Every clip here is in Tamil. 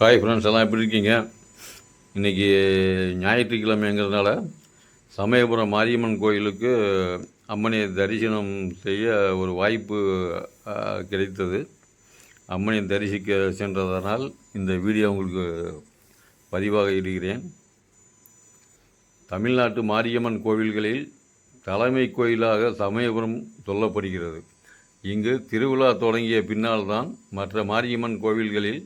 ஹாய் ஃப்ரெண்ட்ஸ் எல்லாம் எப்படி இருக்கீங்க? இன்றைக்கி ஞாயிற்றுக்கிழமைங்கிறதுனால சமயபுரம் மாரியம்மன் கோயிலுக்கு அம்மனை தரிசனம் செய்ய ஒரு வாய்ப்பு கிடைத்தது. அம்மனை தரிசிக்க சென்றதனால் இந்த வீடியோ உங்களுக்கு பதிவாக இடுகிறேன் தமிழ்நாட்டு மாரியம்மன் கோவில்களில் தலைமை கோயிலாக சமயபுரம் சொல்லப்படுகிறது. இங்கு திருவிழா தொடங்கிய பின்னால்தான் மற்ற மாரியம்மன் கோவில்களில்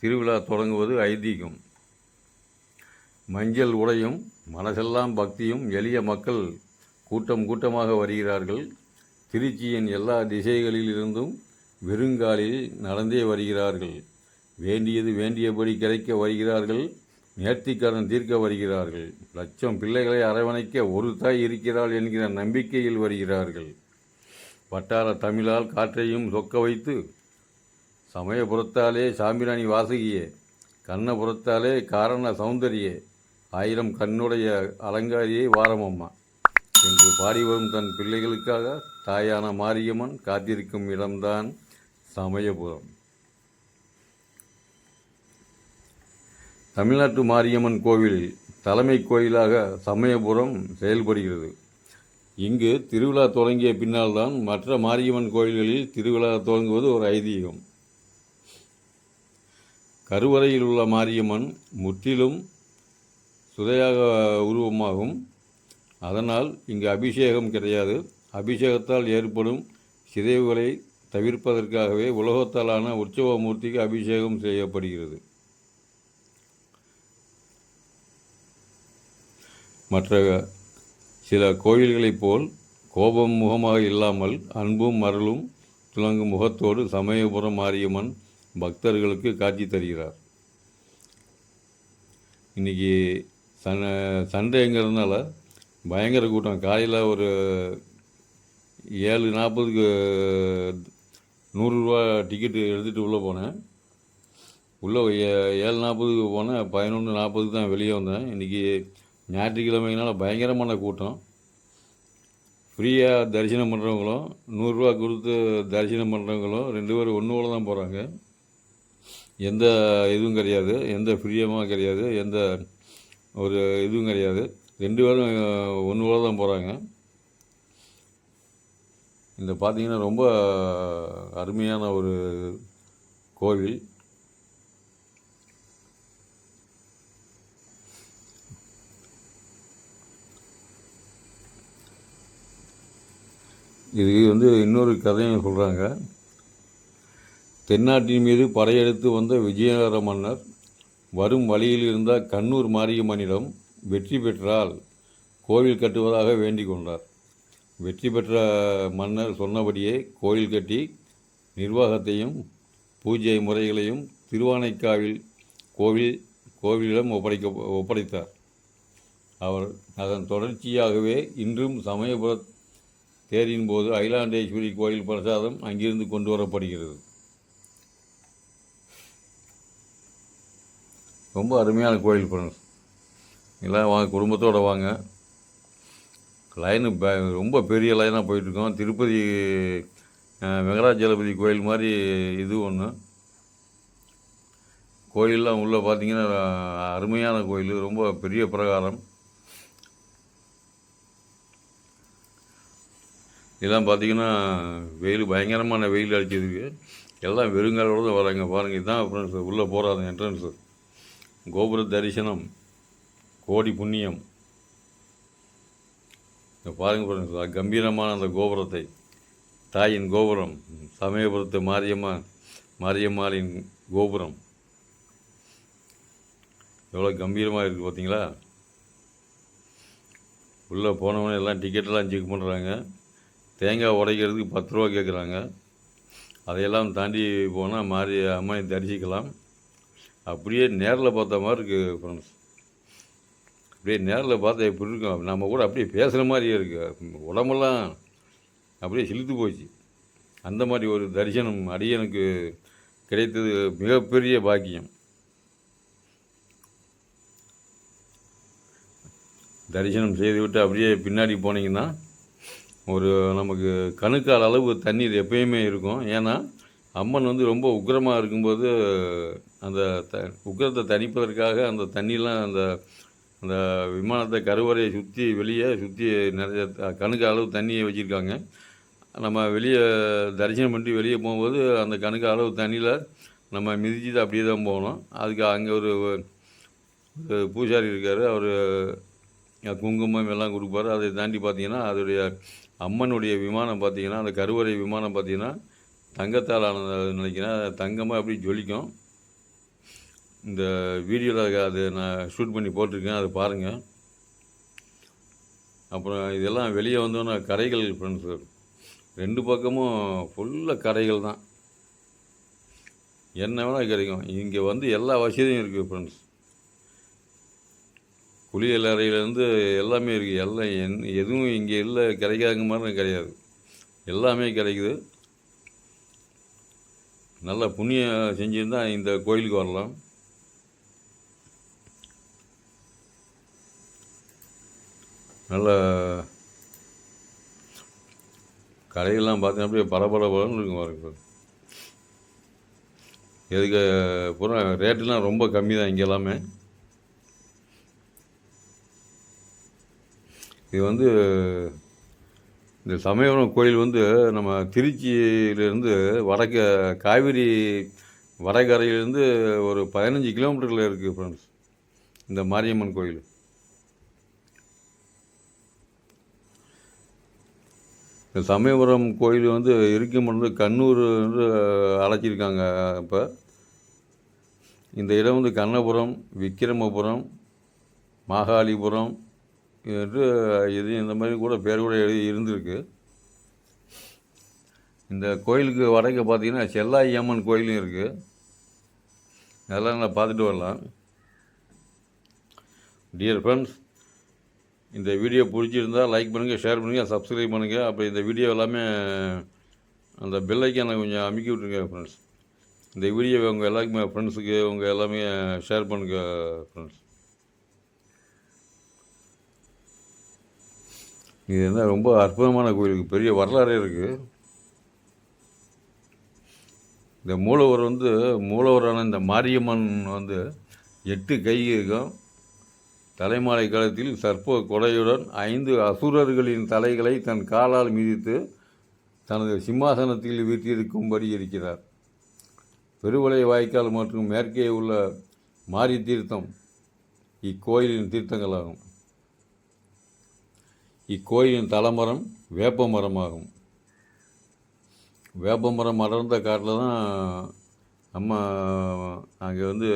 திருவிழா தொடங்குவது ஐதீகம். மஞ்சள் உடையும் மனசெல்லாம் பக்தியும் எளிய மக்கள் கூட்டம் கூட்டமாக வருகிறார்கள். திருச்சியின் எல்லா திசைகளிலிருந்தும் வெறுங்காலில் நடந்தே வருகிறார்கள். வேண்டியது வேண்டியபடி கிடைக்க வருகிறார்கள். நேர்த்திக்கடன் தீர்க்க வருகிறார்கள். லட்சம் பிள்ளைகளை அரவணைக்க ஒரு தாய் இருக்கிறாள் என்கிற நம்பிக்கையில் வருகிறார்கள். வட்டார தமிழால் காற்றையும் சொக்க வைத்து சமயபுரத்தாலே சாம்பிராணி வாசகியே கண்ணபுரத்தாலே காரண சௌந்தரியே ஆயிரம் கண்ணுடைய அலங்காரியை வாரமம்மா. என்று பாடி வரும் தன் பிள்ளைகளுக்காக தாயான மாரியம்மன் காத்திருக்கும் இடம்தான் சமயபுரம். தமிழ்நாட்டு மாரியம்மன் கோவிலில் தலைமை கோயிலாக சமயபுரம் செயல்படுகிறது. இங்கு திருவிழா தொடங்கிய பின்னால்தான் மற்ற மாரியம்மன் கோயில்களில் திருவிழா தொடங்குவது ஒரு ஐதீகம். கருவறையில் உள்ள மாரியம்மன் முற்றிலும் சுதையாக உருவமாகும். அதனால் இங்கு அபிஷேகம் கிடையாது. அபிஷேகத்தால் ஏற்படும் சிதைவுகளை தவிர்ப்பதற்காகவே உலகத்தாலான உற்சவ மூர்த்திக்கு அபிஷேகம் செய்யப்படுகிறது. மற்ற சில கோயில்களைப் போல் கோபம் முகமாக இல்லாமல் அன்பும் மரலும் துலங்கும் முகத்தோடு சமயபுரம் மாரியம்மன் பக்தர்களுக்கு காட்சி தருகிறார். இன்றைக்கி சன் சண்டேங்கிறதுனால பயங்கர கூட்டம். காலையில் ஒரு ஏழு நாற்பதுக்கு நூறுரூவா டிக்கெட்டு எடுத்துகிட்டு உள்ளே போனேன். உள்ளே ஏ- ஏழு நாற்பதுக்கு போனேன். பதினொன்று நாற்பதுக்கு தான் வெளியே வந்தேன். இன்றைக்கி ஞாயிற்றுக்கிழமைனால பயங்கரமான கூட்டம். ஃப்ரீயாக தரிசனம் பண்ணுறவங்களும் நூறுரூவா கொடுத்து தரிசனம் பண்ணுறவங்களும் ரெண்டு பேரும் ஒன்று போல தான் போகிறாங்க எந்த இதுவும் கிடையாது எந்த ஃப்ரீயமாக கிடையாது எந்த ஒரு இதுவும் கிடையாது. ரெண்டு பேரும் ஒன்று போல தான் போகிறாங்க இந்த பார்த்தீங்கன்னா ரொம்ப அருமையான ஒரு கோவில். இது வந்து இன்னொரு கதையும் சொல்கிறாங்க தென்னாட்டின் மீது படையெடுத்து வந்த விஜயநகர மன்னர் வரும் வழியில் இருந்த கண்ணூர் மாரியம்மனிடம் வெற்றி பெற்றால் கோவில் கட்டுவதாக வேண்டிக் கொண்டார். வெற்றி பெற்ற மன்னர் சொன்னபடியே கோயில் கட்டி நிர்வாகத்தையும் பூஜை முறைகளையும் திருவானைக்காவில் கோவில் கோவிலிடம் ஒப்படைக்க ஒப்படைத்தார். அவர் அதன் தொடர்ச்சியாகவே இன்றும் சமயபுர தேரின் போது அயலாண்டேஸ்வரி கோயில் பிரசாதம் அங்கிருந்து கொண்டு வரப்படுகிறது. ரொம்ப அருமையான கோயில் ஃப்ரெண்ட்ஸ் எல்லாம் வாங்க குடும்பத்தோடு வாங்க. லைனு ப ரொம்ப பெரிய லைனாக போயிட்டுருக்கோம். திருப்பதி வெங்கடாஜலபதி கோயில் மாதிரி இது ஒன்று கோயிலெலாம் உள்ளே பார்த்தீங்கன்னா அருமையான கோயில். ரொம்ப பெரிய பிரகாரம். இதெல்லாம் பார்த்தீங்கன்னா வெயில் பயங்கரமான வெயில் அடிச்சதுக்கு. எல்லாம் வெறுங்காலோடு தான் வராங்க. பாருங்கள் இதுதான் ஃப்ரெண்ட்ஸ் உள்ளே போகிறாங்க என்ட்ரன்ஸு கோபுர தரிசனம் கோடி புண்ணியம். இங்க பாருங்க கம்பீரமான அந்த கோபுரத்தை. தாயின் கோபுரம் சமயபுரத்து மாரியம்மா மாரியம்மாளின் கோபுரம். எவ்வளோ கம்பீரமாக இருக்குது பார்த்தீங்களா உள்ளே போனவனே எல்லாம் டிக்கெட்டெல்லாம் செக் பண்ணுறாங்க தேங்காய் உடைக்கிறதுக்கு பத்து ரூபா கேட்குறாங்க அதையெல்லாம் தாண்டி போனால் மாறி அம்மனை தரிசிக்கலாம். அப்படியே நேரில் பார்த்த மாதிரி இருக்குது ஃப்ரெண்ட்ஸ் அப்படியே நேரில் பார்த்தா எப்படி இருக்கும்? நம்ம கூட அப்படியே பேசுகிற மாதிரியே இருக்குது உடம்பெல்லாம் அப்படியே சிலுத்து போச்சு. அந்த மாதிரி ஒரு தரிசனம் அடியனுக்கு கிடைத்தது மிகப்பெரிய பாக்கியம். தரிசனம் செய்துவிட்டு அப்படியே பின்னாடி போனீங்கன்னா ஒரு நமக்கு கணுக்கால் அளவு தண்ணீர் எப்பயுமே இருக்கும். ஏன்னா அம்மன் வந்து ரொம்ப உக்கிரமாக இருக்கும்போது அந்த த உக்கிரத்தை தணிப்பதற்காக அந்த தண்ணிலாம் அந்த அந்த விமானத்தை கருவறையை சுற்றி வெளியே சுற்றி நிறைய கணுக்கு அளவு தண்ணியை வச்சுருக்காங்க. நம்ம வெளியே தரிசனம் பண்ணி வெளியே போகும்போது அந்த கணுக்கு அளவு தண்ணியில் நம்ம மிதிச்சுட்டு அப்படியே தான் போகணும். அதுக்கு அங்கே ஒரு பூசாரி இருக்கார். அவர் குங்குமம் எல்லாம் கொடுப்பாரு. அதை தாண்டி பார்த்தீங்கன்னா அதோடைய அம்மனுடைய விமானம் பார்த்தீங்கன்னா அந்த கருவறை விமானம் பார்த்தீங்கன்னா தங்கத்தால் ஆனது நினைக்கிறேன். தங்கமாக அப்படியே ஜொலிக்கும்? இந்த வீடியோவில் அது நான் ஷூட் பண்ணி போட்டிருக்கேன். அதை பாருங்கள் அப்புறம் இதெல்லாம் வெளியே வந்தோன்னா கரைகள் ஃப்ரெண்ட்ஸு ரெண்டு பக்கமும் ஃபுல்லாக கரைகள் தான். என்ன வேணால் கிடைக்கும். இங்கே வந்து எல்லா வசதியும் இருக்குது ஃப்ரெண்ட்ஸ் குளியல் அறையிலேருந்து எல்லாமே இருக்குது எல்லாம் என் எதுவும் இங்கே இல்லை. கிடைக்காதுங்க மாதிரி கிடையாது. எல்லாமே கிடைக்குது. நல்ல புண்ணியம் செஞ்சுருந்தா இந்த கோயிலுக்கு வரலாம். நல்ல கடையெல்லாம் பார்த்தீங்கன்னா அப்படியே பரபரபரன்னு இருக்கும் பாருங்க. எதுக்கு பூரா ரேட்டுலாம் ரொம்ப கம்மி தான் இங்கே எல்லாமே. இது வந்து இந்த சமயபுரம் கோயில் வந்து நம்ம திருச்சியிலேருந்து வடக்கு காவிரி வடகரையிலேருந்து ஒரு பதினஞ்சு கிலோமீட்டரில் இருக்குது ஃப்ரெண்ட்ஸ் இந்த மாரியம்மன் கோயில். இந்த சமயபுரம் கோயில் வந்து இருக்கும் கண்ணூர் வந்து அழைச்சிருக்காங்க இப்போ. இந்த இடம் வந்து கண்ணபுரம் விக்கிரமபுரம் மாகாளிபுரம் என்று இது இந்த மாதிரி கூட பேர் கூட எழுதி இருந்திருக்கு. இந்த கோயிலுக்கு வடக்க பார்த்தீங்கன்னா செல்லாயி அம்மன் கோயிலும் இருக்குது அதெல்லாம் நான் பார்த்துட்டு வரலாம். டியர் ஃப்ரெண்ட்ஸ் இந்த வீடியோ பிடிச்சிருந்தா லைக் பண்ணுங்கள் ஷேர் பண்ணுங்கள் சப்ஸ்கிரைப் பண்ணுங்கள் அப்புறம் இந்த வீடியோ எல்லாமே அந்த பெல் ஐக்கானை கொஞ்சம் அமுக்கி விட்ருங்க ஃப்ரெண்ட்ஸ் இந்த வீடியோவை உங்கள் எல்லாருக்குமே ஃப்ரெண்ட்ஸுக்கு உங்கள் எல்லாமே ஷேர் பண்ணுங்கள் ஃப்ரெண்ட்ஸ் இது என்ன ரொம்ப அற்புதமான கோயிலுக்கு பெரிய வரலாறே இருக்குது இந்த மூலவர் வந்து மூலவரான இந்த மாரியம்மன் வந்து எட்டு கை இருக்கும் தலைமாலை காலத்தில் சர்ப்ப கொடையுடன் ஐந்து அசுரர்களின் தலைகளை தன் காலால் மிதித்து தனது சிம்மாசனத்தில் வீற்றிருக்கும்படி இருக்கிறார். பெருவளை வாய்க்கால் மற்றும் மேற்கே உள்ள மாரி தீர்த்தம் இக்கோயிலின் தீர்த்தங்களாகும். இக்கோயிலின் தலைமரம் வேப்ப மரமாகும். வேப்ப மரம் அடர்ந்த காட்டில் தான் அம்மா அங்கே வந்து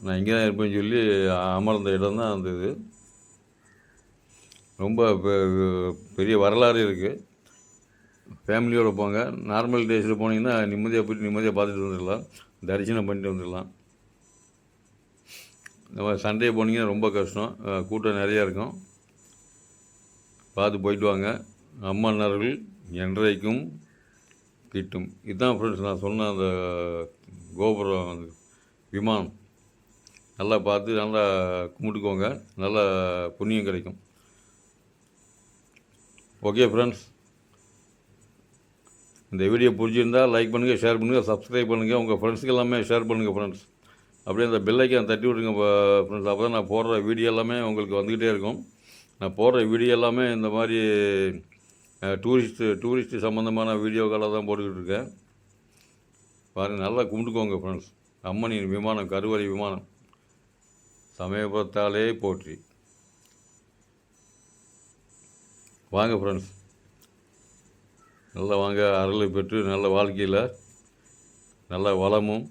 நான் இங்கே தான் இருப்பேன்னு சொல்லி அமர்ந்த இடம் தான் அந்த இது. ரொம்ப பெ- பெரிய வரலாறு இருக்குது ஃபேமிலியோடு போங்க. நார்மல் டேஸில் போனீங்கன்னா நிம்மதியாக போயிட்டு நிம்மதியாக பார்த்துட்டு வந்துடலாம். தரிசனம் பண்ணிட்டு வந்துடலாம். இந்த மாதிரி சண்டே போனீங்கன்னா ரொம்ப கஷ்டம். கூட்டம் நிறையா இருக்கும். பார்த்து போயிட்டு வாங்க. அம்மன்னர்கள் என்றைக்கும் கிட்டும். இதுதான் ஃப்ரெண்ட்ஸ் நான் சொன்ன அந்த கோபுரம் அந்த விமானம். நல்லா பார்த்து நல்லா கும்பிட்டுக்கோங்க. நல்லா புண்ணியம் கிடைக்கும். ஓகே ஃப்ரெண்ட்ஸ் இந்த வீடியோ பிடிச்சிருந்தா லைக் பண்ணுங்கள் ஷேர் பண்ணுங்கள் சப்ஸ்கிரைப் பண்ணுங்கள் உங்கள் ஃப்ரெண்ட்ஸுக்கு எல்லாமே ஷேர் பண்ணுங்கள் ஃப்ரெண்ட்ஸ் அப்படியே அந்த பெல்லைக்கான் தட்டி விடுங்க ஃப்ரெண்ட்ஸ் அப்போ தான் நான் போடுற வீடியோ எல்லாமே உங்களுக்கு வந்துக்கிட்டே இருக்கும். நான் போடுற வீடியோ எல்லாமே இந்த மாதிரி டூரிஸ்ட்டு டூரிஸ்ட்டு சம்மந்தமான வீடியோக்களாக தான் போட்டுக்கிட்டு இருக்கேன். பாருங்கள் நல்லா கும்பிட்டுக்கோங்க ஃப்ரெண்ட்ஸ் அம்மனின் விமானம் கருவறை விமானம். சமயபுரத்தாலே போற்றி. வாங்க ஃப்ரெண்ட்ஸ் நல்லா வாங்க அருளை பெற்று நல்ல வாழ்க்கையில். நல்ல வளமும்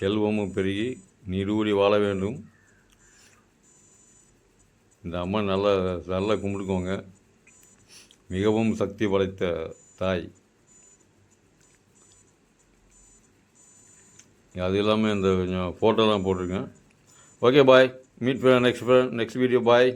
செல்வமும் பெருகி நீடூடி வாழ வேண்டும். இந்த அம்மா நல்லா நல்லா கும்பிட்டுக்கோங்க மிகவும் சக்தி படைத்த தாய். அது இல்லாமல் இந்த கொஞ்சம் ஃபோட்டோலாம் போட்டிருக்கேன். Okay bye meet next next video bye